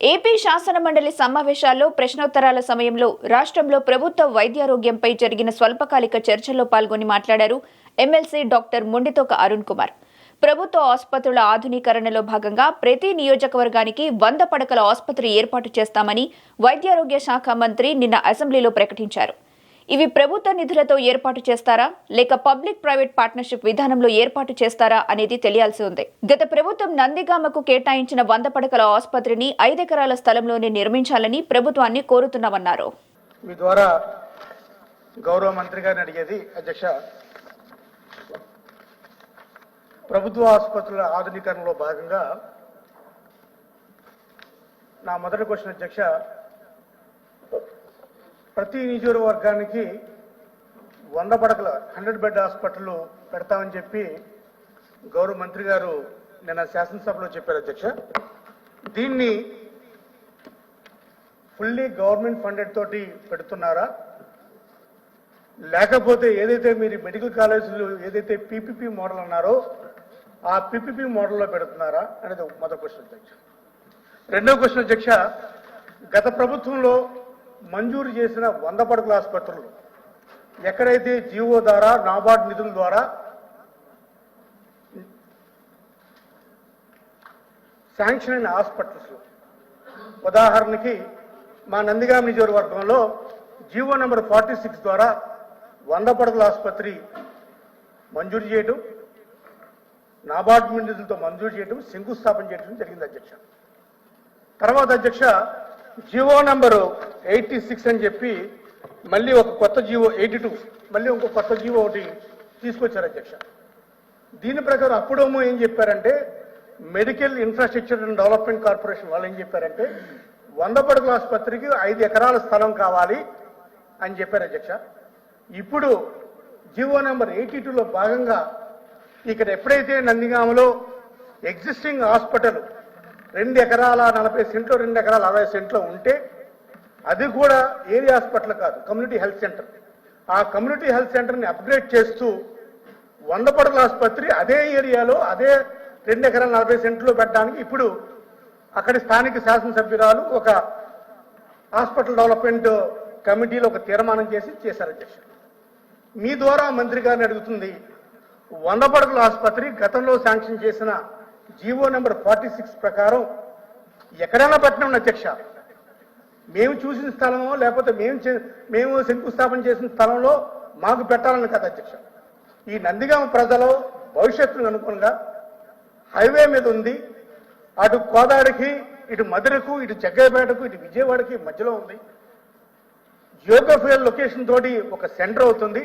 AP శాసనమండలి సమావేశాల్లో ప్రశ్నోత్తరాల సమయంలో రాష్ట్రంలో ప్రభుత్వ వైద్యారోగ్యంపై జరిగిన స్వల్పకాలిక చర్చల్లో పాల్గొని మాట్లాడారు ఎమ్మెల్సీ డాక్టర్ మొండితోక అరుణ్ కుమార్. ప్రభుత్వ ఆసుపత్రుల ఆధునీకరణలో భాగంగా ప్రతి నియోజకవర్గానికి వంద పడకల ఆసుపత్రి ఏర్పాటు చేస్తామని వైద్యారోగ్య శాఖ మంత్రి నిన్న అసెంబ్లీలో ప్రకటించారు. ఇవి ప్రభుత్వ నిధులతో ఏర్పాటు చేస్తారా? లేక పబ్లిక్ ప్రైవేట్ పార్ట్నర్షిప్ విధానంలో ఏర్పాటు చేస్తారా అనేది తెలియాల్సి ఉంది. గత ప్రభుత్వం నందిగామకు కేటాయించిన వంద పడకల ఆసుపత్రిని ఐదెకరాల స్థలంలోనే నిర్మించాలని ప్రభుత్వాన్ని కోరుతున్నామన్నారు. మీ ద్వారా గౌరవ మంత్రి గారిని అడిగేది అధ్యక్ష ప్రభుత్వ ఆసుపత్రుల ఆధునీకరణలో భాగంగా నా మొదటి క్వశ్చన్ అధ్యక్ష ప్రతి నియోజకవర్గానికి వంద పడకల హండ్రెడ్ బెడ్ హాస్పిటల్ పెడతామని చెప్పి గౌరవ మంత్రి గారు నిన్న శాసనసభలో చెప్పారు అధ్యక్ష. దీన్ని ఫుల్లీ గవర్నమెంట్ ఫండెడ్ తోటి పెడుతున్నారా? లేకపోతే ఏదైతే మీరు మెడికల్ కాలేజీలు ఏదైతే పీపీపీ మోడల్ అన్నారో ఆ పీపీపీ మోడల్లో పెడుతున్నారా అనేది మొదటి క్వశ్చన్ అధ్యక్ష. రెండో క్వశ్చన్ అధ్యక్ష గత ప్రభుత్వంలో మంజూరు చేసిన వంద పడకల ఆసుపత్రులు. ఎక్కడైతే జీవో ద్వారా నాబార్డ్ నిధుల ద్వారా శాంక్షన్ అయిన హాస్పిటల్స్. ఉదాహరణకి మా నందిగామ నియోజకవర్గంలో జీవో నెంబర్ ఫార్టీ సిక్స్ ద్వారా వంద పడకల ఆసుపత్రి మంజూరు చేయడం నాబార్డ్ నిధులతో మంజూరు చేయడం శంకుస్థాపన చేయడం జరిగింది అధ్యక్ష. తర్వాత అధ్యక్ష జీవో నెంబరు ఎయిటీ సిక్స్ అని చెప్పి మళ్ళీ ఒక కొత్త జీవో ఎయిటీ టూ మళ్ళీ ఇంకో కొత్త జీవో ఒకటి తీసుకొచ్చారు అధ్యక్ష. దీని ప్రకారం అప్పుడేమో ఏం చెప్పారంటే medical infrastructure and development corporation వాళ్ళు ఏం చెప్పారంటే వంద పడకల ఆసుపత్రికి ఐదు ఎకరాల స్థలం కావాలి అని చెప్పారు అధ్యక్ష. ఇప్పుడు జీవో నెంబర్ ఎయిటీ టూలో భాగంగా ఇక్కడ ఎప్పుడైతే నందిగామలో ఎగ్జిస్టింగ్ హాస్పిటల్ రెండు ఎకరాల నలభై సెంట్లు రెండు ఎకరాల అరవై సెంట్లో ఉంటే అది కూడా ఏరియా హాస్పిటల్ కాదు కమ్యూనిటీ హెల్త్ సెంటర్. ఆ కమ్యూనిటీ హెల్త్ సెంటర్ని అప్గ్రేడ్ చేస్తూ వంద పడల ఆసుపత్రి అదే ఏరియాలో అదే రెండు ఎకరాల నలభై సెంట్లు పెట్టడానికి ఇప్పుడు అక్కడి స్థానిక శాసనసభ్యురాలు ఒక హాస్పిటల్ డెవలప్మెంట్ కమిటీలో ఒక తీర్మానం చేసి చేశారు. అధ్యక్షుడు మీ ద్వారా మంత్రి గారిని అడుగుతుంది వంద పడకల ఆసుపత్రి గతంలో శాంక్షన్ చేసిన జీవో నెంబర్ ఫార్టీ సిక్స్ ప్రకారం ఎక్కడైనా పెట్టడం అధ్యక్ష. మేము చూసిన స్థలమో లేకపోతే మేము చే- మేము శంకుస్థాపన చేసిన స్థలంలో మాకు పెట్టాలని కదా అధ్యక్ష. ఈ నందిగామ ప్రజలు భవిష్యత్తుకు అనుగుణంగా హైవే మీద ఉంది అటు కోదాడికి ఇటు మధురకు ఇటు జగ్గయ్యపేటకు ఇటు విజయవాడకి మధ్యలో ఉంది. జియోగ్రఫికల్ లొకేషన్ తోటి ఒక సెంటర్ అవుతుంది.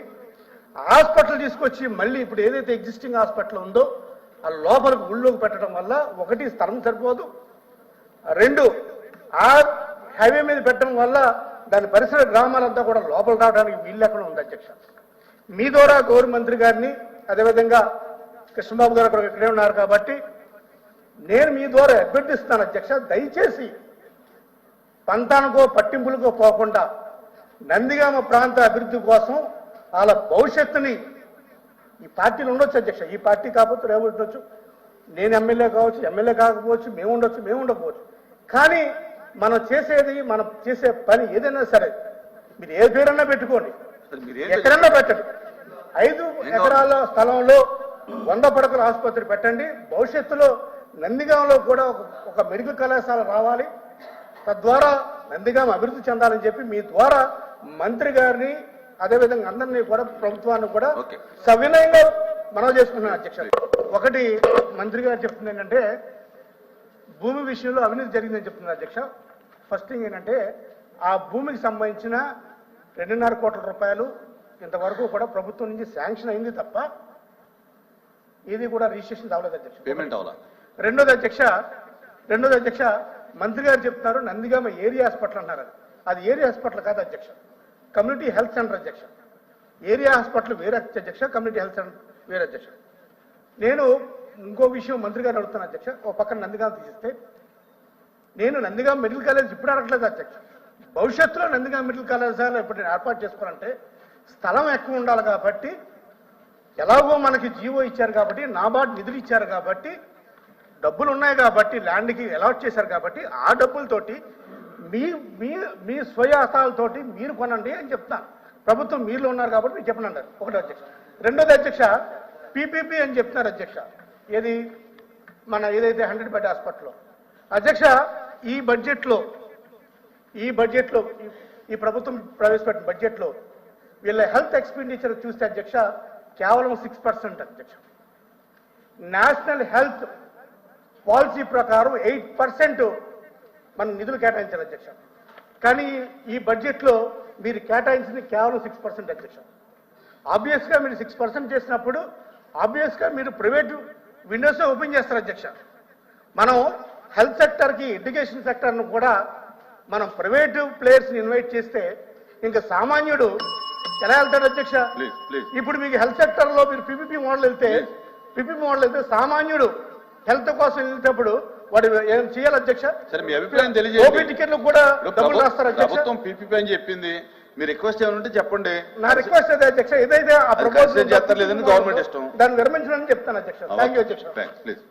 హాస్పిటల్ తీసుకొచ్చి మళ్ళీ ఇప్పుడు ఏదైతే ఎగ్జిస్టింగ్ హాస్పిటల్ ఉందో ఆ లోపలికి ఊళ్ళోకి పెట్టడం వల్ల ఒకటి స్థలం సరిపోదు. రెండు ఆ హైవే మీద పెట్టడం వల్ల దాని పరిసర గ్రామాలంతా కూడా లోపల రావడానికి వీలు లేకుండా ఉంది అధ్యక్ష. మీ ద్వారా గౌరవ మంత్రి గారిని అదేవిధంగా కృష్ణబాబు గారు అక్కడ ఇక్కడే ఉన్నారు కాబట్టి నేను మీ ద్వారా అభ్యర్థిస్తాను అధ్యక్ష. దయచేసి పంతానికో పట్టింపులకో పోకుండా నందిగామ ప్రాంత అభివృద్ధి కోసం వాళ్ళ భవిష్యత్తుని ఈ పార్టీలు ఉండొచ్చు అధ్యక్ష. ఈ పార్టీ కాకపోతే రేపు ఉండొచ్చు? నేను ఎమ్మెల్యే కావచ్చు ఎమ్మెల్యే కాకపోవచ్చు మేము ఉండొచ్చు మేము ఉండకపోవచ్చు. కానీ మనం చేసేది మనం చేసే పని ఏదైనా సరే మీరు ఏ పేరన్నా పెట్టుకోండి. ఎక్కడన్నా పెట్టండి. ఐదు ఎకరాల స్థలంలో వంద పడకల ఆసుపత్రి పెట్టండి. భవిష్యత్తులో నందిగాంలో కూడా ఒక- మెడికల్ కళాశాల రావాలి. తద్వారా నందిగాం అభివృద్ధి చెందాలని చెప్పి మీ ద్వారా మంత్రి గారిని అదేవిధంగా అందరినీ కూడా ప్రభుత్వాన్ని కూడా. సవినయంగా మనం చేసుకుంటున్నాను అధ్యక్ష ఒకటి మంత్రి గారు చెప్తుంది ఏంటంటే భూమి విషయంలో అవినీతి జరిగిందని చెప్తున్నారు అధ్యక్ష. ఫస్ట్ థింగ్ ఏంటంటే ఆ భూమికి సంబంధించిన రెండున్నర కోట్ల రూపాయలు ఇంతవరకు కూడా ప్రభుత్వం నుంచి శాంక్షన్ అయింది తప్ప ఇది కూడా రిజిస్ట్రేషన్ అవ్వలేదు అధ్యక్ష. పేమెంట్ రెండోది అధ్యక్ష రెండోది అధ్యక్ష మంత్రి గారు చెప్తున్నారు నందిగామ ఏరియా హాస్పిటల్ అన్నారు అది. అది ఏరియా హాస్పిటల్ కాదు అధ్యక్ష. కమ్యూనిటీ హెల్త్ సెంటర్ అధ్యక్ష. ఏరియా హాస్పిటల్ వేరే అధ్యక్ష కమ్యూనిటీ హెల్త్ సెంటర్ వేరే అధ్యక్ష. నేను ఇంకో విషయం మంత్రి గారు అడుగుతున్నా అధ్యక్ష. ఓ పక్కన నందిగా తీసిస్తే నేను నందిగా మెడికల్ కాలేజ్ ఇప్పుడు అడగట్లేదు అధ్యక్ష. భవిష్యత్తులో నందిగామ మెడికల్ సార్ ఇప్పుడు నేను ఏర్పాటు చేసుకోవాలంటే స్థలం ఎక్కువ ఉండాలి కాబట్టి ఎలాగో మనకి జీవో ఇచ్చారు కాబట్టి నాబార్డ్ నిధులు ఇచ్చారు కాబట్టి డబ్బులు ఉన్నాయి కాబట్టి ల్యాండ్కి అలాట్ చేశారు కాబట్టి ఆ డబ్బులతోటి మీ మీ మీ స్వయాసాలతోటి మీరు కొనండి అని చెప్తాను ప్రభుత్వం మీరులో ఉన్నారు కాబట్టి మీరు చెప్పనండి ఒకటి అధ్యక్ష. రెండోది అధ్యక్ష పీపీపీ అని చెప్తున్నారు అధ్యక్ష. ఏది? మన ఏదైతే హండ్రెడ్ బెడ్ హాస్పిటల్లో. అధ్యక్ష ఈ బడ్జెట్లో ఈ బడ్జెట్లో ఈ- ప్రభుత్వం ప్రవేశపెట్టిన బడ్జెట్లో వీళ్ళ హెల్త్ ఎక్స్పెండిచర్ చూస్తే అధ్యక్ష కేవలం సిక్స్ పర్సెంట్ అధ్యక్ష. నేషనల్ హెల్త్ పాలసీ ప్రకారం ఎయిట్ పర్సెంట్ మనం నిధులు కేటాయించాలి అధ్యక్ష. కానీ ఈ బడ్జెట్లో మీరు కేటాయించింది కేవలం సిక్స్ పర్సెంట్ అధ్యక్ష. ఆబ్వియస్గా మీరు సిక్స్ పర్సెంట్ చేసినప్పుడు ఆబ్వియస్గా మీరు ప్రైవేట్ విండోస్ ఓపెన్ చేస్తారు అధ్యక్ష. మనం హెల్త్ సెక్టర్కి ఎడ్యుకేషన్ సెక్టర్ను కూడా మనం ప్రైవేటు ప్లేయర్స్ని ఇన్వైట్ చేస్తే ఇంకా సామాన్యుడు ఎలా వెళ్తాడు అధ్యక్ష? ఇప్పుడు మీకు హెల్త్ సెక్టర్లో మీరు పిపిపి మోడల్ వెళ్తే పిపిపి మోడల్ వెళ్తే సామాన్యుడు హెల్త్ కోసం వెళ్ళేటప్పుడు వాడు ఏం చేయాలి అధ్యక్ష? సరే మీ అభిప్రాయం తెలియజేయండి. ఓపీ టికెట్లు కూడా డబ్బులు రాస్తారు అధ్యక్ష. ప్రభుత్వం పీపీపీ అని చెప్పింది. మీ రిక్వెస్ట్ ఏమైనా ఉంటే చెప్పండి. నా రిక్వెస్ట్ అదే అధ్యక్ష. ఏదైతే ఆ ప్రపోజల్ చేస్తారు లేదని గవర్నమెంట్ ఇష్టం. దాన్ని విరమించడానికి చెప్తాను అధ్యక్ష. థ్యాంక్ యూ అధ్యక్ష. ప్లీజ్